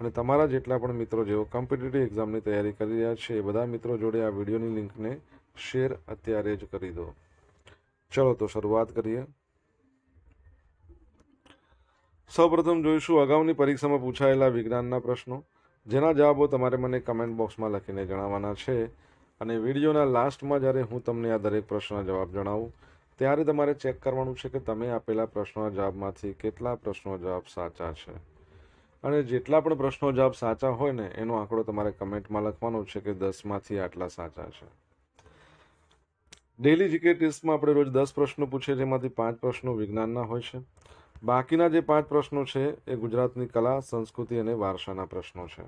અને તમારા જેટલા પણ મિત્રો જેઓ કોમ્પિટિટિવ એક્ઝામની તૈયારી કરી રહ્યા છે, એ બધા મિત્રો જોડે આ વિડીયોની લિંકને શેર અત્યારે જ કરી દો. ચલો તો શરૂઆત કરીએ. સૌપ્રથમ જોઈશું અગાઉની પરીક્ષામાં પૂછાયેલા વિજ્ઞાનના પ્રશ્નો. જેના જવાબો તમારે મને કમેન્ટ બોક્સમાં લખીને જણાવવાના છે. અને વિડીયોના લાસ્ટમાં જ્યારે હું તમને આ દરેક પ્રશ્નના જવાબ જણાવું, ત્યારે તમારે ચેક કરવાનું છે કે તમે આપેલા પ્રશ્નોના જવાબમાંથી કેટલા પ્રશ્નો જવાબ સાચા છે. અને જેટલા પણ પ્રશ્નો જવાબ સાચા હોય ને, એનો આંકડો તમારે કમેન્ટમાં લખવાનો છે કે દસમાંથી આટલા સાચા છે. ડેલી જીકે ટેસ્ટમાં આપણે રોજ દસ પ્રશ્નો પૂછીએ, જેમાંથી પાંચ પ્રશ્નો વિજ્ઞાનના હોય છે. બાકીના જે પાંચ પ્રશ્નો છે, એ ગુજરાતની કલા, સંસ્કૃતિ અને વારસાના પ્રશ્નો છે.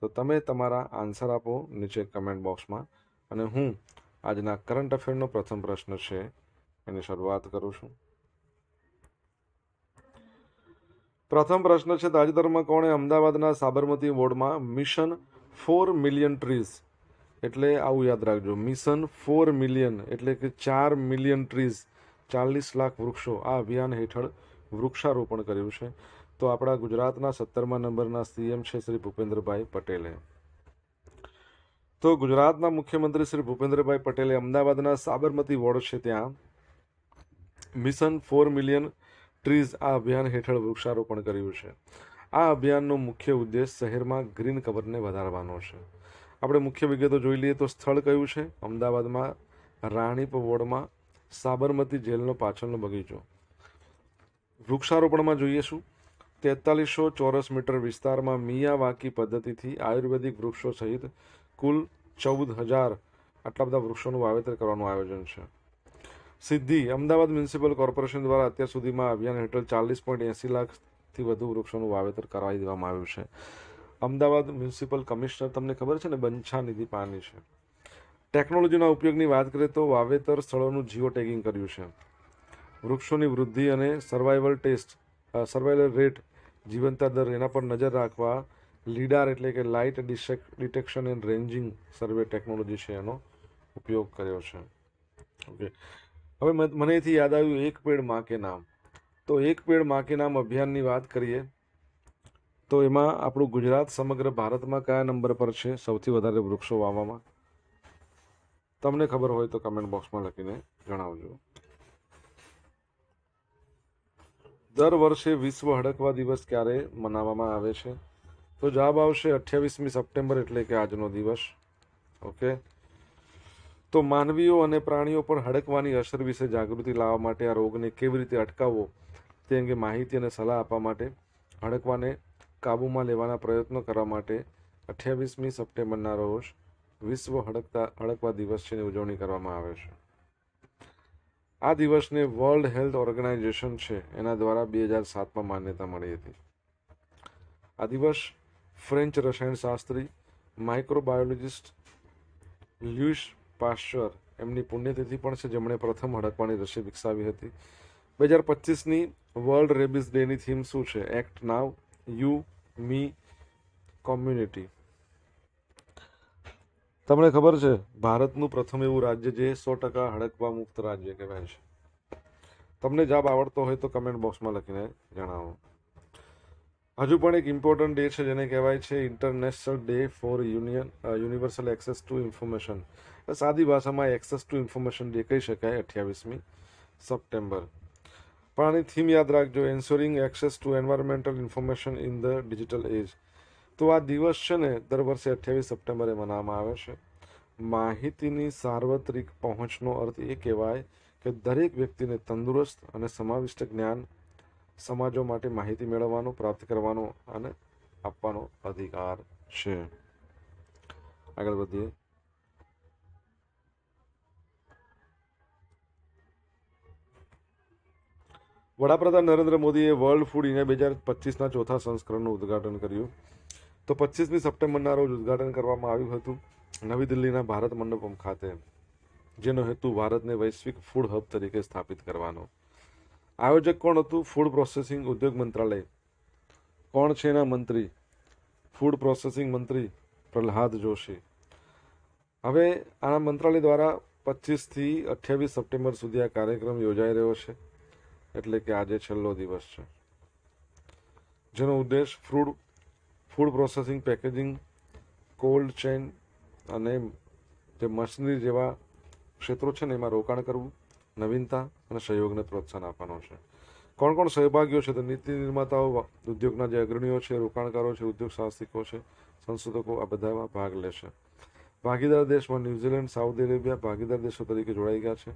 તો તમે તમારા આન્સર આપો નીચે કમેન્ટ બોક્સમાં. અને હું આજના કરંટ અફેરનો પ્રથમ પ્રશ્ન છે, એની શરૂઆત કરું છું. પ્રથમ પ્રશ્ન છે, તાજેતરમાં કોણે અમદાવાદના સાબરમતી વોર્ડમાં મિશન ફોર મિલિયન ટ્રીઝ, એટલે આવું યાદ રાખજો, મિશન ફોર મિલિયન, એટલે કે ચાર મિલિયન ટ્રીઝ, ચાલીસ લાખ વૃક્ષો, આ અભિયાન હેઠળ વૃક્ષારોપણ કર્યું છે. તો આપણા ગુજરાતના સત્તરમા નંબરના સીએમ છે શ્રી ભૂપેન્દ્રભાઈ પટેલે. તો ગુજરાતના મુખ્યમંત્રી શ્રી ભૂપેન્દ્રભાઈ પટેલે અમદાવાદના સાબરમતી વોર્ડ છે ત્યાં મિશન ફોર મિલિયન ટ્રીઝ આ અભિયાન હેઠળ વૃક્ષારોપણ કર્યું છે. આ અભિયાનનો મુખ્ય ઉદ્દેશ શહેરમાં ગ્રીન કવરને વધારવાનો છે. આપણે મુખ્ય વિગતો જોઈ લઈએ તો સ્થળ કયું છે? અમદાવાદમાં, રાણીપ વોર્ડમાં, સાબરમતી જેલનો પાછળનો બગીચો. વૃક્ષારોપણમાં જોઈએ શું? તેતાલીસો ચોરસ મીટર વિસ્તારમાં મિયાવાકી પદ્ધતિથી આયુર્વેદિક વૃક્ષો સહિત કુલ ચૌદ હજાર આટલા બધા વૃક્ષોનું વાવેતર કરવાનું આયોજન છે. સિદ્ધિ અમદાવાદ મ્યુનિસિપલ કોર્પોરેશન દ્વારા અત્યાર સુધીમાં અભિયાન હેઠળ ચાલીસ પોઈન્ટ એંસી લાખથી વધુ વૃક્ષોનું વાવેતર કરાવી દેવામાં આવ્યું છે. અમદાવાદ મ્યુનિસિપલ કમિશનર, તમને ખબર છે ને, બંછા નિધિ પાની છે. ટેકનોલોજીના ઉપયોગની વાત કરીએ તો વાવેતર સ્થળોનું જીઓ ટેગિંગ કર્યું છે. વૃક્ષોની વૃદ્ધિ અને સર્વાઈવલ ટેસ્ટ સર્વાઈવલ રેટ જીવંતા દર એના પર નજર રાખવા લીડાર એટલે કે light detection and ranging survey technology છે એનો ઉપયોગ કર્યો છે. ઓકે હવે મને એથી યાદ આવ્યું એક પેડમાં કે નામ. તો એક પેડમાં કે નામ અભિયાનની વાત કરીએ, તો એમાં આપણું ગુજરાત સમગ્ર ભારતમાં કયા નંબર પર છે? સૌથી વધારે વૃક્ષો વાવવામાં. તમને ખબર હોય તો કમેન્ટ બોક્સમાં લખીને જણાવજો. દર વર્ષે વિશ્વ હડકવા દિવસ ક્યારે મનાવવામાં આવે છે? તો જવાબ આવશે અઠ્યાવીસમી સપ્ટેમ્બર એટલે કે આજનો દિવસ. ઓકે? તો માનવીઓ અને પ્રાણીઓ પર હડકવાની અસર વિશે જાગૃતિ લાવવા માટે આ રોગને કેવી રીતે અટકાવવો તે અંગે માહિતી અને સલાહ આપવા માટે હડકવાને કાબૂમાં લેવાના પ્રયત્નો કરવા માટે અઠ્યાવીસમી સપ્ટેમ્બરના રોજ વિશ્વ હડકતા હડકવા દિવસ છે ઉજવણી કરવામાં આવે છે. આ દિવસને વર્લ્ડ હેલ્થ ઓર્ગેનાઇઝેશન છે, એના દ્વારા બે હજાર સાતમાં માન્યતા મળી હતી. આ દિવસ ફ્રેન્ચ રસાયણશાસ્ત્રી માઇક્રોબાયોલોજિસ્ટ લ્યુઇસ પાશ્ચર. એમની પુણ્યતિથિ પણ છે, જેમણે પ્રથમ હડકવાની રસી વિકસાવી હતી. બે હજાર પચીસની વર્લ્ડ રેબીઝ ડેની થીમ શું છે? Act now you me community તમને ખબર છે, ભારતનું પ્રથમ એવું રાજ્ય જે સો ટકા હડકવા મુક્ત રાજ્ય કહેવાય છે. તમને જવાબ આવડતો હોય તો કમેન્ટ બોક્સમાં લખીને જણાવો. હજુ પણ એક ઇમ્પોર્ટન્ટ ડે છે જેને કહેવાય છે international day for union universal access to information સાદી ભાષામાં એક્સેસ ટુ ઇન્ફોર્મેશન ડે કહી શકાય અઠ્યાવીસમી સપ્ટેમ્બર પણ આની થીમ યાદ રાખજો ensuring access to environmental information in the digital age તો આ દિવસ છે ને, દર વર્ષે અઠ્યાવીસ સપ્ટેમ્બરે મનાવવામાં આવે છે. માહિતીની સાર્વત્રિક પહોંચનો અર્થ એ કહેવાય કે દરેક વ્યક્તિને તંદુરસ્ત અને સમાવિષ્ટ જ્ઞાન સમાજો માટે માહિતી મેળવવાનો, પ્રાપ્ત કરવાનો અને આપવાનો અધિકાર છે. આગળ વધીએ. વડાપ્રધાન નરેન્દ્ર મોદીએ વર્લ્ડ ફૂડ ઇન્ડિયા બે હજાર પચીસના ચોથા સંસ્કરણનું ઉદ્ઘાટન કર્યું. તો પચીસમી સપ્ટેમ્બરના રોજ ઉદ્ઘાટન કરવામાં આવ્યું હતું નવી દિલ્હીના ભારત મંડપમ ખાતે, જેનો હેતુ ભારતને વૈશ્વિક ફૂડ હબ તરીકે સ્થાપિત કરવાનો. આયોજક કોણ હતું? ફૂડ પ્રોસેસિંગ ઉદ્યોગ મંત્રાલય. કોણ છે એના મંત્રી? ફૂડ પ્રોસેસિંગ મંત્રી પ્રહલાદ જોશી. હવે આ મંત્રાલય દ્વારા પચીસથી અઠ્યાવીસ સપ્ટેમ્બર સુધી આ કાર્યક્રમ યોજાઈ રહ્યો છે. એટલે કે આજે છેલ્લો દિવસ છે. જેનો ઉદ્દેશ food food processing, packaging, cold chain અને જે મશીનરી જેવા ક્ષેત્રો છે ને એમાં રોકાણ કરવું. નવીનતા અને સહયોગને પ્રોત્સાહન આપવાનો છે. કોણ કોણ સહભાગીઓ છે તો નીતિ નિર્માતાઓ, ઉદ્યોગના જે અગ્રણીઓ છે, રોકાણકારો છે, ઉદ્યોગ સાહસિકો છે, સંશોધકો, આ બધામાં ભાગ લેશે. ભાગીદાર દેશમાં ન્યુઝીલેન્ડ, સાઉદી અરેબિયા ભાગીદાર દેશો તરીકે જોડાઈ ગયા છે.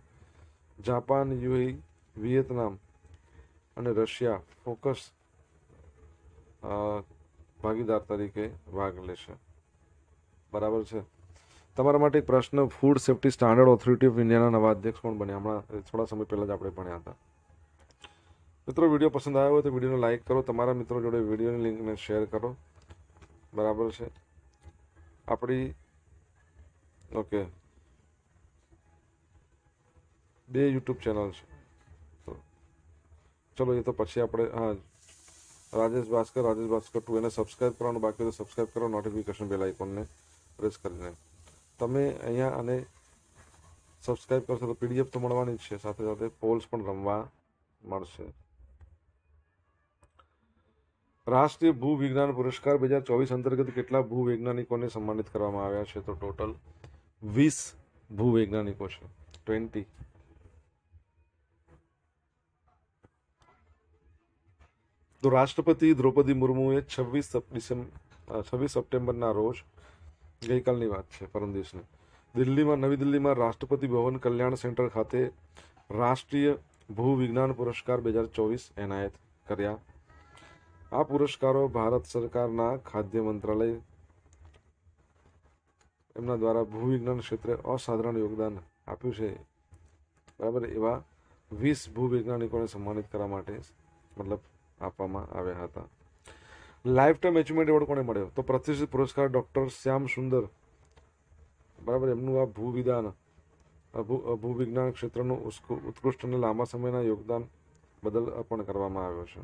જાપાન, યુએઈ, વિયેતનામ અને રશિયા ફોકસ ભાગીદાર તરીકે ભાગ લેશે. બરાબર છે? તમારા માટે એક પ્રશ્ન food safety standard authority of ઇન્ડિયાના નવા અધ્યક્ષ કોણ બન્યા? હમણાં થોડા સમય પહેલાં જ આપણે ભણ્યા હતા. મિત્રો, વીડિયો પસંદ આવ્યો હોય તો વિડીયોને લાઇક કરો, તમારા મિત્રો જોડે વિડીયોની લિંકને શેર કરો. બરાબર છે? આપણી ઓકે બે યુટ્યુબ ચેનલ છે. ચલો, એ તો પછી આપણે, હા, રાજેશ ભાસ્કર રાજેશ ભાસ્કર ટુ, એને સબસ્ક્રાઈબ કરવાનું, બાકી તો સબસ્ક્રાઈબ કરો નોટિફિકેશન બેલ આઇકોનને પ્રેસ કરીને. તમે અહીંયા આને સબસ્ક્રાઈબ કરશો તો પીડીએફ તો મળવાની જ છે. સાથે સાથે પોલ્સ પણ રમવા મળશે. રાષ્ટ્રીય ભૂવિજ્ઞાન પુરસ્કાર બે હજાર ચોવીસ અંતર્ગત કેટલા ભૂવૈજ્ઞાનિકોને સન્માનિત કરવામાં આવ્યા છે? તો ટોટલ વીસ ભૂવૈજ્ઞાનિકો છે. ટ્વેન્ટી તો રાષ્ટ્રપતિ દ્રૌપદી મુર્મુએ છવ્વીસ ડિસેમ્બર છવ્વીસ સપ્ટેમ્બરના રોજ ગઈકાલની વાત છે, પરમ દિવસની. દિલ્હીમાં, નવી દિલ્હીમાં રાષ્ટ્રપતિ ભવન કલ્યાણ સેન્ટર ખાતે રાષ્ટ્રીય ભૂવિજ્ઞાન પુરસ્કાર બે હજાર ચોવીસ એનાયત કર્યા. આ પુરસ્કારો ભારત સરકારના ખાદ્ય મંત્રાલય એમના દ્વારા ભૂવિજ્ઞાન ક્ષેત્રે અસાધારણ યોગદાન આપ્યું છે. બરાબર, એવા વીસ ભૂવૈજ્ઞાનિકોને સન્માનિત કરવા માટે મતલબ આપવામાં આવ્યા હતા. લાઈફ ટાઈમ એચિવમેન્ટ એવોર્ડ કોને મળ્યો? તો પ્રતિષ્ઠિત પુરસ્કાર ડૉક્ટર શ્યામ સુંદર. બરાબર, એમનું આ ભૂવિધાન ભૂવિજ્ઞાન ક્ષેત્રનું ઉત્કૃષ્ટ અને લાંબા સમયના યોગદાન બદલ અર્પણ કરવામાં આવ્યો છે.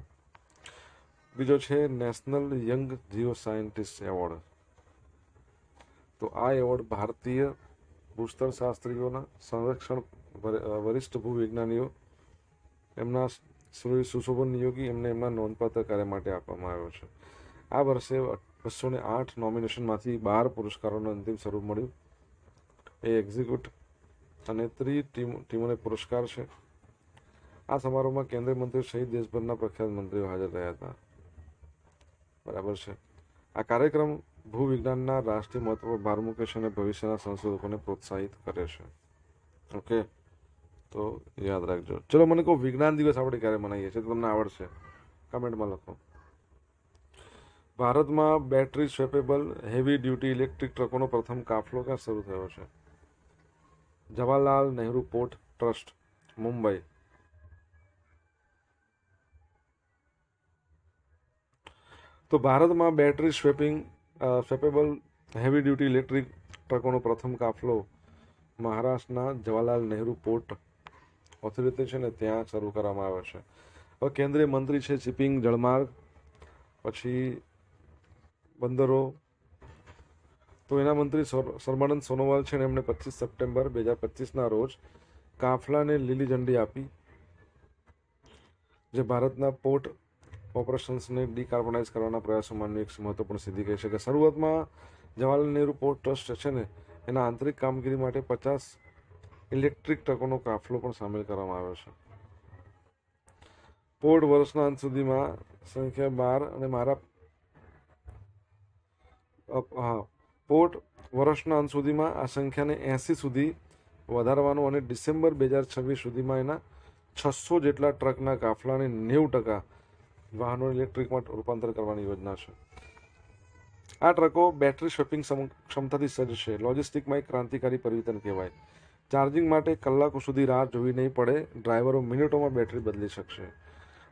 બીજો છે national young geo scientist award તો આ એવોર્ડ ભારતીય ભૂસ્તર શાસ્ત્રીઓના સંરક્ષણ વરિષ્ઠ ભૂવિજ્ઞાનીઓ એમના સુશોભન નિયોગી એમને એમના નોંધપાત્ર કાર્ય માટે આપવામાં આવ્યો છે. આ વર્ષે બસો ને આઠ નોમિનેશનમાંથી બાર પુરસ્કારોનું અંતિમ સ્વરૂપ મળ્યું. એ એક્ઝિક્યુટ અને ત્રી ટીમ, ટીમોને પુરસ્કાર છે. આ સમારોહમાં કેન્દ્રીય મંત્રી સહિત દેશભરના પ્રખ્યાત મંત્રીઓ હાજર રહ્યા હતા. બરાબર છે. આ કાર્યક્રમ ભૂવિજ્ઞાનના રાષ્ટ્રીય મહત્વ પર ભાર મૂકે છે અને ભવિષ્યના સંશોધકોને પ્રોત્સાહિત કરે છે. ઓકે તો યાદ રાખજો. ચલો, મને કહો, વિજ્ઞાન દિવસ આપણે ક્યારે મનાવીએ છીએ? તમને આવડશે. કમેન્ટમાં લખો. ભારતમાં battery swappable heavy duty electric ટ્રકોનો પ્રથમ કાફલો ક્યાં શરૂ થયો છે? Jawaharlal Nehru port trust, Mumbai. તો ભારતમાં battery swapping swappable heavy duty electric ટ્રકોનો પ્રથમ કાફલો મહારાષ્ટ્રના જવાહરલાલ નહેરુ પોર્ટ ઓથોરિટી છે ને ત્યાં શરૂ કરવામાં આવ્યો છે. હવે કેન્દ્રીય મંત્રી છે શિપિંગ, જળમાર્ગ, પછી બંદરો. તો એના મંત્રી સર્માનંદ સોનોવાલ છે ને એમણે પચીસ સપ્ટેમ્બર બે હજાર પચીસના રોજ કાફલાને લીલી ઝંડી આપી, જે ભારતના પોર્ટ ઓપરેશન્સને ડીકાર્બોનાઇઝ કરવાના પ્રયાસોમાંની એક મહત્વપૂર્ણ સિદ્ધિ કહી શકાય શરૂઆતમાં જવાહરલાલ નહેરુ પોર્ટ ટ્રસ્ટ છે ને, એના આંતરિક કામગીરી માટે પચાસ ઇલેક્ટ્રિક ટ્રકોનો કાફલો પણ સામેલ કરવામાં આવ્યો છે. પોર્ટ વર્ષના અંત સુધીમાં સંખ્યા બાર અને મારા હા પોર્ટ વર્ષના અંત સુધીમાં આ સંખ્યાને એંસી સુધી વધારવાનું અને ડિસેમ્બર બે હજાર છવ્વીસ સુધીમાં એના છસો જેટલા ટ્રકના કાફલાને નેવું ટકા વાહનો ઇલેક્ટ્રિકમાં રૂપાંતર કરવાની યોજના છે. આ ટ્રકો બેટરી શોપિંગ ક્ષમતાથી સજ્જ છે. લોજિસ્ટિકમાં એક ક્રાંતિકારી પરિવર્તન કહેવાય. ચાર્જિંગ માટે કલાકો સુધી રાહ જોવી નહીં પડે, ડ્રાઈવરો મિનિટોમાં બેટરી બદલી શકશે.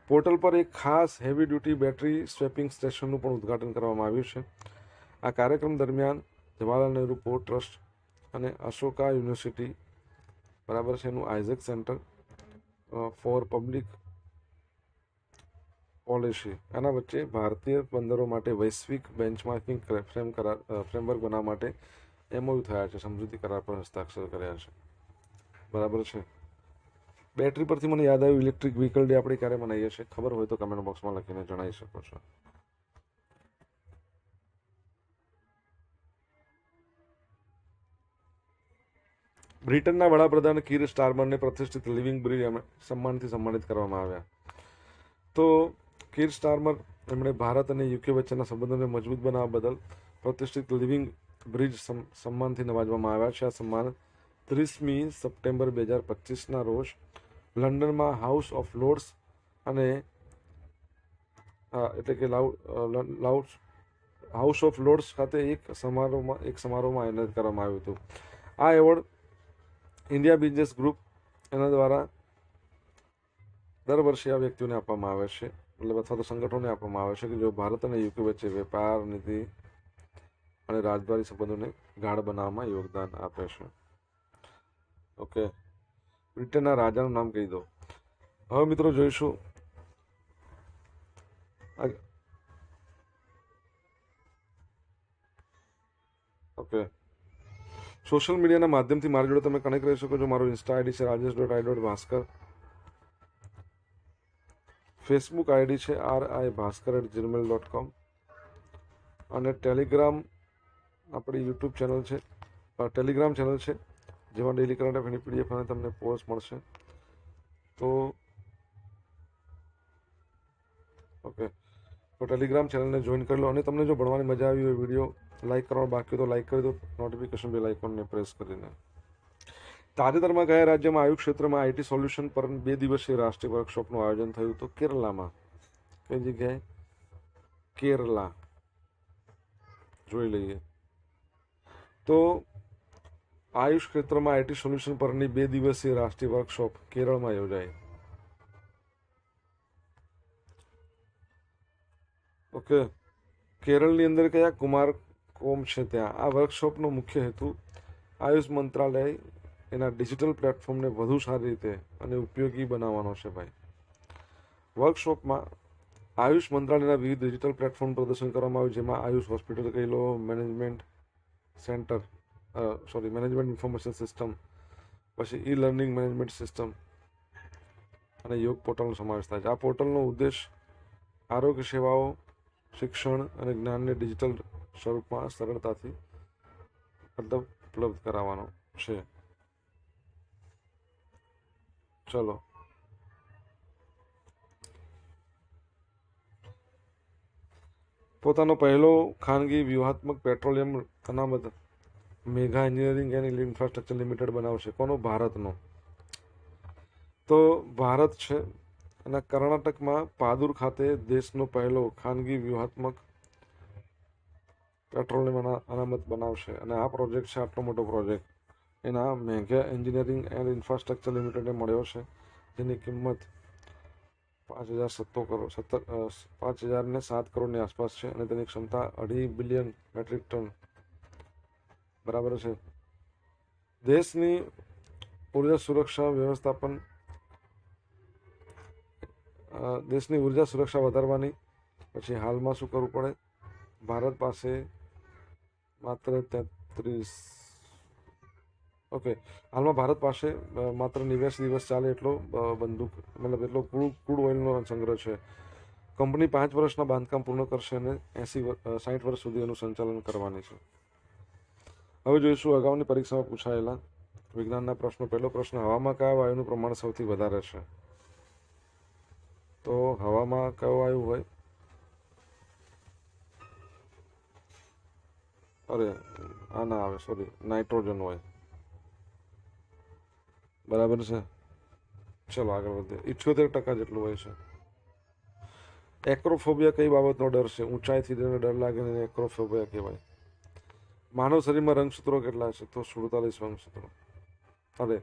પોર્ટલ પર એક ખાસ હેવી ડ્યુટી બેટરી સ્વેપિંગ સ્ટેશનનું પણ ઉદ્ઘાટન કરવામાં આવ્યું છે. આ કાર્યક્રમ દરમિયાન જવાહરલાલ નહેરુ પોર્ટ ટ્રસ્ટ અને અશોકા યુનિવર્સિટી, બરાબર છે, એનું Isaac centre for public policy આના વચ્ચે ભારતીય બંદરો માટે વૈશ્વિક બેન્ચમાર્કિંગ ફ્રેમ કરાર ફ્રેમવર્ક બનાવવા માટે એમઓયુ થયા છે, સમજૂતી કરાર પર હસ્તાક્ષર કર્યા છે. બરાબર છે? બેટરી પરથી મને યાદ આવ્યું ઇલેક્ટ્રિક વ્હીકલ ડે આપણે ક્યારે મનાવીએ છીએ? ખબર હોય તો કમેન્ટ બોક્સમાં લખીને જણાવી શકો છો. બ્રિટનના વડાપ્રધાન કીર સ્ટારમરને પ્રતિષ્ઠિત લિવિંગ બ્રિજ સન્માનથી સન્માનિત કરવામાં આવ્યા. તો કીર સ્ટારમર એમણે ભારત અને યુકે વચ્ચેના સંબંધોને મજબૂત બનાવવા બદલ પ્રતિષ્ઠિત લિવિંગ બ્રિજ સન્માનથી નવાજવામાં આવ્યા છે. આ સન્માન ત્રીસમી સપ્ટેમ્બર બે હજાર પચીસના રોજ લંડનમાં હાઉસ ઓફ લોર્ડ્સ અને એટલે કે લાઉડ હાઉસ ઓફ લોર્ડ્સ ખાતે એક સમારોહમાં એક સમારોહમાં એનાયત કરવામાં આવ્યું હતું. આ એવોર્ડ ઇન્ડિયા બિઝનેસ ગ્રુપ એના દ્વારા દર વર્ષે આ વ્યક્તિઓને આપવામાં આવે છે, મતલબ અથવા તો સંગઠનોને આપવામાં આવે છે કે જો ભારત અને યુકે વચ્ચે વેપાર, નીતિ અને રાજદ્વારી સંબંધોને ગાઢ બનાવવામાં યોગદાન આપે છે. ઓકે. બ્રિટનના રાજાનું નામ કહી દો. હવે મિત્રો જોઈશું. ઓકે. સોશિયલ મીડિયાના માધ્યમથી મારી જોડે તમે કનેક્ટ રહી શકો છો. મારું ઇન્સ્ટા આઈડી છે Rajesh dot I dot Bhaskar. Facebook ID છે R I Bhaskar at Gmail dot com અને ટેલિગ્રામ આપણી યુટ્યુબ ચેનલ છે ટેલિગ્રામ ચેનલ છે, જેમાં ડેલી કરંટ અફેરની પીડીએફ અને તમને પોસ્ટ મળશે. તો ઓકે તો ટેલિગ્રામ ચેનલને જોઈન કરી લો અને તમને જો ભણવાની મજા આવી હોય વીડિયો લાઇક કરવાનો બાકી તો લાઇક કરી દો નોટિફિકેશન બેલ આઇકોનને પ્રેસ કરીને. તાજેતરમાં ગયા રાજ્યમાં આયુ ક્ષેત્રમાં આઈટી સોલ્યુશન પર બે દિવસીય રાષ્ટ્રીય વર્કશોપનું આયોજન થયું તો કેરલામાં. કઈ જગ્યાએ? કેરલા. જોઈ લઈએ. તો આયુષ ક્ષેત્રમાં આઈટી સોલ્યુશન પરની બે દિવસીય રાષ્ટ્રીય વર્કશોપ કેરળમાં યોજાઈ. ઓકે. કેરળની અંદર કયા કુમાર કોમ છે ત્યાં? આ વર્કશોપનો મુખ્ય હેતુ આયુષ મંત્રાલય એના ડિજિટલ પ્લેટફોર્મને વધુ સારી રીતે અને ઉપયોગી બનાવવાનો છે ભાઈ. વર્કશોપમાં આયુષ મંત્રાલયના વિવિધ ડિજિટલ પ્લેટફોર્મ પ્રદર્શન કરવામાં આવ્યું, જેમાં આયુષ હોસ્પિટલ કહી લો management centre sorry management information system પછી ઈ લર્નિંગ મેનેજમેન્ટ સિસ્ટમ અને યોગ પોર્ટલનો સમાવેશ થાય છે. આ પોર્ટલનો ઉદ્દેશ આરોગ્ય સેવાઓ, શિક્ષણ અને જ્ઞાનને ડિજિટલ સ્વરૂપમાં સરળતાથી મતલબ ઉપલબ્ધ કરાવવાનો છે. ચલો. પોતાનો પહેલો ખાનગી વ્યૂહાત્મક પેટ્રોલિયમ અનામત Megha engineering and infrastructure limited બનાવશે. કોનો? ભારતનો. તો ભારત છે અને કર્ણાટકમાં પાદુર ખાતે દેશનો પહેલો ખાનગી વ્યૂહાત્મક પેટ્રોલિયમ અના- અનામત બનાવશે. અને આ પ્રોજેક્ટ છે, આટલો મોટો પ્રોજેક્ટ. એના મેઘા એન્જિનિયરિંગ એન્ડ ઇન્ફ્રાસ્ટ્રક્ચર લિમિટેડને મળ્યો છે. જેની કિંમત પાંચ હજાર સત્તો કરોડ સત્તર પાંચ હજાર ને સાત કરોડની આસપાસ છે અને તેની ક્ષમતા અઢી બિલિયન મેટ્રિક ટન. બરાબર છે. દેશની ઊર્જા સુરક્ષા વ્યવસ્થાપન દેશની ઊર્જા સુરક્ષા વધારવાની પછી હાલમાં શું કરવું પડે? ભારત પાસે માત્ર તેત્રીસ ઓકે. હાલમાં ભારત પાસે માત્ર નેવ્યાસી દિવસ ચાલે એટલો બંદૂક, મતલબ એટલો ક્રૂડ ક્રૂડ ઓઇલનો સંગ્રહ છે. કંપની પાંચ વર્ષના બાંધકામ પૂર્ણ કરશે અને એંસી સાઠ વર્ષ સુધી એનું સંચાલન કરવાની છે. હવે જોઈશું અગાઉની પરીક્ષામાં પૂછાયેલા વિજ્ઞાનના પ્રશ્નો. પહેલો પ્રશ્ન, હવામાં કયા વાયુનું પ્રમાણ સૌથી વધારે છે? તો હવામાં કયો વાયુ હોય? અરે, આ ના આવે સોરી નાઇટ્રોજન હોય. બરાબર છે? ચલો આગળ વધીએ. ઇઠ્યોતેર ટકા જેટલું હોય છે. એક્રોફોબિયા કઈ બાબતનો ડર છે? ઊંચાઈથી જેને ડર લાગે ને એક્રોફોબિયા કહેવાય. માનવ શરીરમાં રંગસૂત્રો કેટલા છે? તો સુડતાલીસ રંગસૂત્રો. અરે,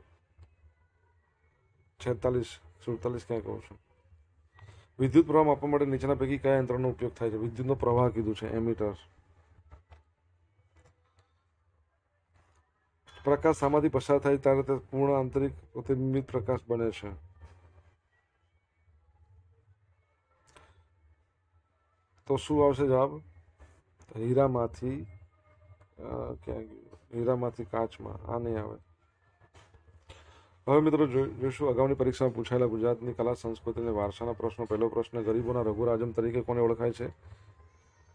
છેતાલીસ, સુડતાલીસ ક્યાં કહું છું? વિદ્યુત પ્રવાહ માપવા માટે નીચેના પૈકી કયા યંત્રનો ઉપયોગ થાય છે? વિદ્યુતનો પ્રવાહ કીધું છે, એમીટર. પ્રકાશ આમાંથી પસાર થાય ત્યારે તે પૂર્ણ આંતરિક પ્રતિબિંબિત પ્રકાશ બને છે. તો શું આવશે જવાબ? હીરામાંથી ક્યાં ગયું? હીરામાંથી કાચમાં. આ નહીં આવે. હવે મિત્રો જોઈશું. અગાઉની પરીક્ષામાં પૂછાયેલા ગુજરાતની કલા સંસ્કૃતિ અને વારસાના પ્રશ્નો. પહેલો પ્રશ્ન, ગરીબોના રઘુરાજમ તરીકે કોને ઓળખાય છે?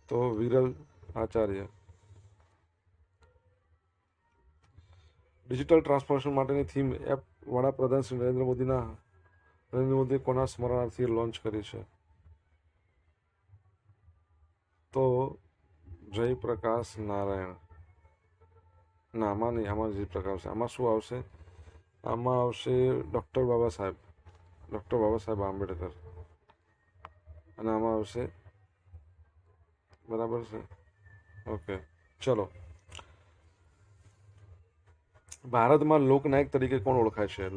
તો વિરલ આચાર્ય. ડિજિટલ ટ્રાન્સફોર્મેશન માટેની થીમ એપ વડાપ્રધાન શ્રી નરેન્દ્ર મોદીના, નરેન્દ્ર મોદી કોના સ્મરણાર્થે લોન્ચ કરી છે? તો જયપ્રકાશ નારાયણ. ના, આમાં નહીં, આમાં જયપ્રકાશ આમાં શું આવશે? આમાં આવશે ડૉક્ટર બાબા સાહેબ. ડૉક્ટર બાબા સાહેબ આંબેડકર. અને આમાં આવશે બરાબર છે? ઓકે ચલો. ભારતમાં લોકનાયક તરીકે કોણ ઓળખાય છે?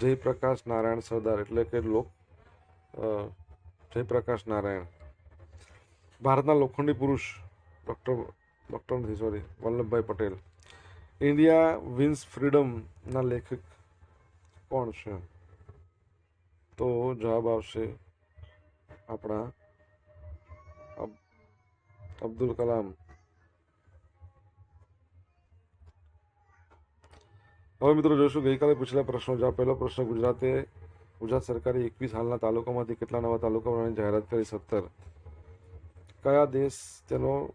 જયપ્રકાશ નારાયણ સરદાર એટલે કે લોક જયપ્રકાશ નારાયણ. ભારતના લોખંડી પુરુષ ડૉક્ટર ડૉક્ટર નથી sorry Vallabhbhai Patel. India wins ફ્રીડમના લેખક કોણ છે? તો જવાબ આવશે આપણા અબ- અબ્દુલ કલામ. હવે મિત્રો જોઈશું, ગઈકાલે પૂછેલા પ્રશ્નો. જવાબ પહેલો પ્રશ્ન, ગુજરાતે, ગુજરાત સરકારે એકવીસ હાલના તાલુકામાંથી કેટલા નવા તાલુકા જાહેરાત કરી? સત્તર. કયા દેશ તેનો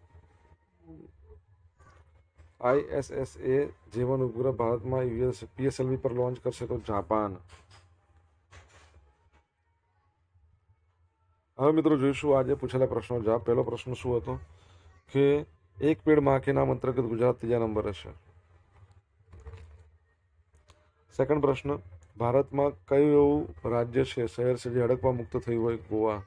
આઈએસએસએ જીવન ઉપગ્રહ ભારતમાં યુએસ પીએસએલવી પર લોન્ચ કરશે તો જાપાન? હવે મિત્રો જોઈશું, આજે પૂછેલા પ્રશ્નો. જવાબ પહેલો પ્રશ્ન શું હતો? કે એક પેડ માખીના અંતર્ગત ગુજરાત ત્રીજા નંબરે છે. સેકન્ડ પ્રશ્ન, ભારતમાં કયું એવું રાજ્ય છે? શહેર છે જે હડકવા મુક્ત થયું હોય ગોવા.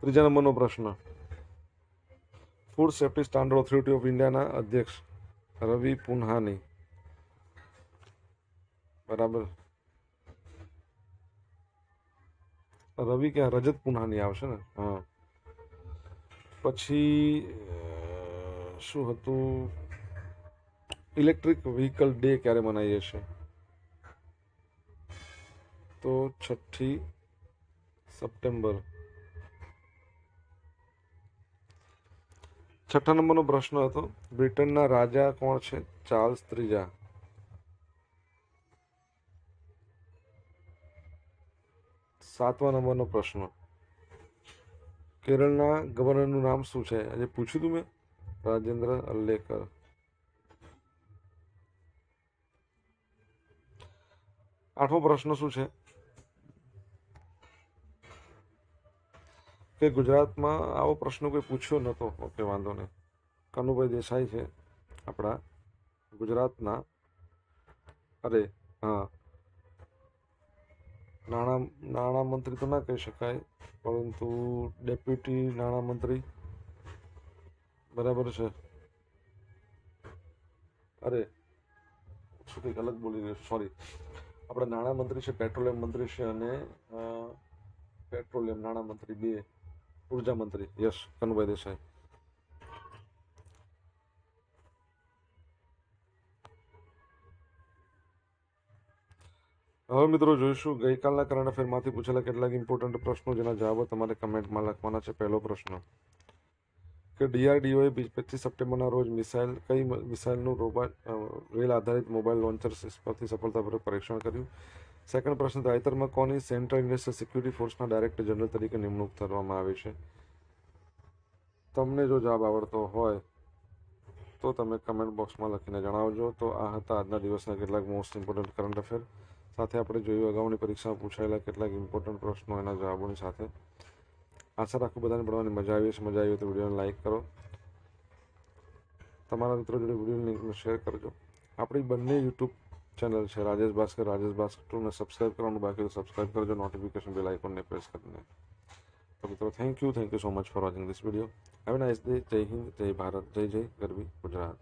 ત્રીજા નંબરનો પ્રશ્ન food safety standard authority of ઇન્ડિયાના અધ્યક્ષ રવિ પુન્હાની. બરાબર. રવિ ક્યાં? રજત પુન્હાની આવશે ને? હા. પછી શું હતું? ઇલેક્ટ્રિક વ્હીકલ ડે ક્યારે મનાવીએ છીએ તો છઠ્ઠી સપ્ટેમ્બર. છઠ્ઠા નંબરનો પ્રશ્ન હતો, બ્રિટનના રાજા કોણ છે? ચાર્લ્સ ત્રીજા. સાતમા નંબરનો પ્રશ્ન, કેરળના ગવર્નરનું નામ શું છે? આજે પૂછ્યું તું મેં, રાજેન્દ્ર અલ્લેકર. આઠમો પ્રશ્ન શું છે કે ગુજરાતમાં આવો પ્રશ્ન કોઈ પૂછ્યો નહોતો ઓકે વાંધો નહીં કનુભાઈ દેસાઈ છે આપણા ગુજરાતના અરે હા નાણાં નાણામંત્રી તો ના કહી શકાય પરંતુ ડેપ્યુટી નાણામંત્રી બરાબર છે અરે શું કંઈક અલગ બોલી રહ્યો સોરી આપણા નાણામંત્રી છે, પેટ્રોલિયમ મંત્રી છે અને પેટ્રોલિયમ નાણામંત્રી બે, ઊર્જા મંત્રી યસ કનુભાઈ દેસાઈ. હવે મિત્રો જોઈશું, ગઈકાલના કરંટ અફેરમાંથી પૂછેલા કેટલાક ઇમ્પોર્ટન્ટ પ્રશ્નો, જેના જવાબો તમારે કમેન્ટમાં લખવાના છે. પહેલો પ્રશ્ન કે ડીઆરડીઓએ પચીસ સપ્ટેમ્બરના રોજ મિસાઇલ કઈ મિસાઇલનું રોબોટ રેલ આધારિત મોબાઈલ લોન્ચર પરથી સફળતાપૂર્વક પરીક્ષણ કર્યું? સેકન્ડ પ્રશ્ન, તાજેતરમાં કોની સેન્ટ્રલ ઇન્ડસ્ટ્રીયલ સિક્યુરિટી ફોર્સના ડાયરેક્ટર જનરલ તરીકે નિમણૂક કરવામાં આવી છે? તમને જો જવાબ આવડતો હોય, તો તમે કમેન્ટ બોક્સમાં લખીને જણાવજો. તો આ હતા આજના દિવસના કેટલાક મોસ્ટ ઇમ્પોર્ટન્ટ કરંટ અફેર સાથે આપણે જોયું, અગાઉની પરીક્ષામાં પૂછાયેલા કેટલાક ઇમ્પોર્ટન્ટ પ્રશ્નો એના જવાબોની સાથે. આશા રાખું બધાને ભણવાની મજા આવી હશે. મજા આવી હોય તો વિડીયોને લાઈક કરો. તમારા મિત્રો જોડે વીડિયો લિંકને શેર કરજો. આપણી બંને યુટ્યુબ ચેનલ છે, રાજેશ ભાસ્કર રાજેશ ભાસ્કર ટુને સબસ્ક્રાઇબ કરવાનું, બાકી તો સબસ્ક્રાઇબ કરજો નોટિફિકેશન બેલ આઇકોનને પ્રેસ કરીને. તો મિત્રો thank you thank you so much for watching this video have nice day Jai Hind, Jai Bharat, જય જય ગરવી ગુજરાત.